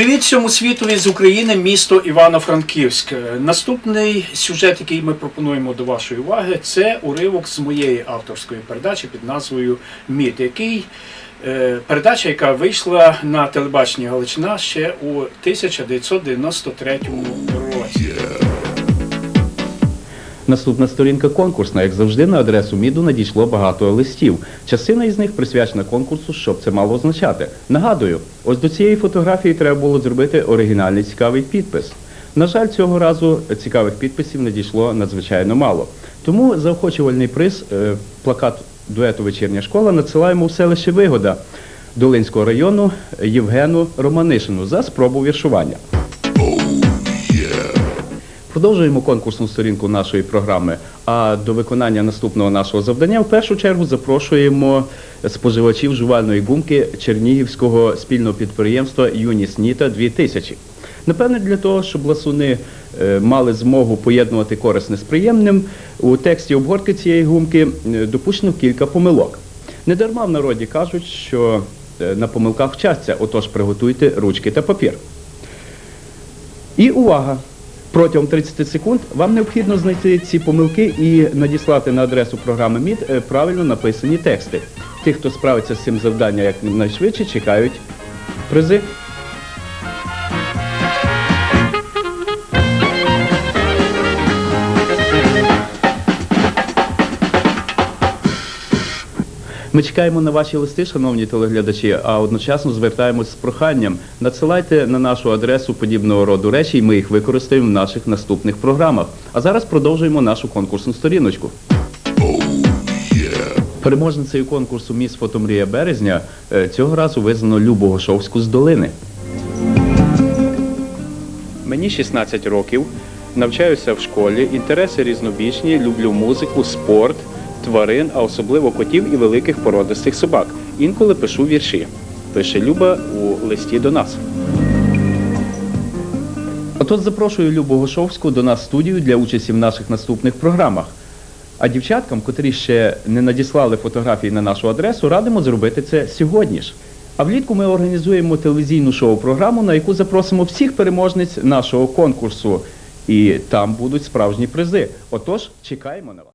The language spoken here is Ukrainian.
Привіт всьому світові з України, місто Івано-Франківськ. Е, Наступний сюжет, який ми пропонуємо до вашої уваги, це уривок з моєї авторської передачі під назвою Мід, який е, передача, яка вийшла на телебаченні Галичина ще у 1993 році. Наступна сторінка конкурсна, як завжди, на адресу МІДу надійшло багато листів. Частина із них присвячена конкурсу, що б це мало означати. Нагадую, ось до цієї фотографії треба було зробити оригінальний цікавий підпис. На жаль, цього разу цікавих підписів надійшло надзвичайно мало. Тому заохочувальний приз, е, плакат дуету Вечірня школа надсилаємо в селище Вигода Долинського району Євгену Романишину за спробу віршування. Продовжуємо конкурсну сторінку нашої програми. А до виконання наступного нашого завдання в першу чергу запрошуємо споживачів жувальної гумки Чернігівського спільного підприємства Юніс Ніта 2000. Напевне, для того, щоб ласуни е, мали змогу поєднувати корисне з приємним, у тексті обгортки цієї гумки е, допущено кілька помилок. Недарма в народі кажуть, що е, на помилках вчаться, отож приготуйте ручки та папір. І увага! Протягом 30 секунд вам необхідно знайти ці помилки і надіслати на адресу програми МІД е, правильно написані тексти. Тих, хто справиться з цим завданням якнайшвидше, чекають призи. Ми чекаємо на ваші листи, шановні телеглядачі, а одночасно звертаємось з проханням. Надсилайте на нашу адресу подібного роду речі, і ми їх використаємо в наших наступних програмах. А зараз продовжуємо нашу конкурсну сторіночку. Переможницею конкурсу Міс Фотомрія березня е, цього разу визнано Любу Гошовську з долини. Мені 16 років, навчаюся в школі, інтереси різнобічні, люблю музику, спорт, тварин, а особливо котів і великих породистих собак. Інколи пишу вірші. Пише Люба у листі до нас. Отож запрошую Любу Гошовську до нас в студію для участі в наших наступних програмах. А дівчаткам, котрі ще не надіслали фотографії на нашу адресу, радимо зробити це сьогодні ж. А влітку ми організуємо телевізійну шоу-програму, на яку запросимо всіх переможниць нашого конкурсу. І там будуть справжні призи. Отож, чекаємо на вас.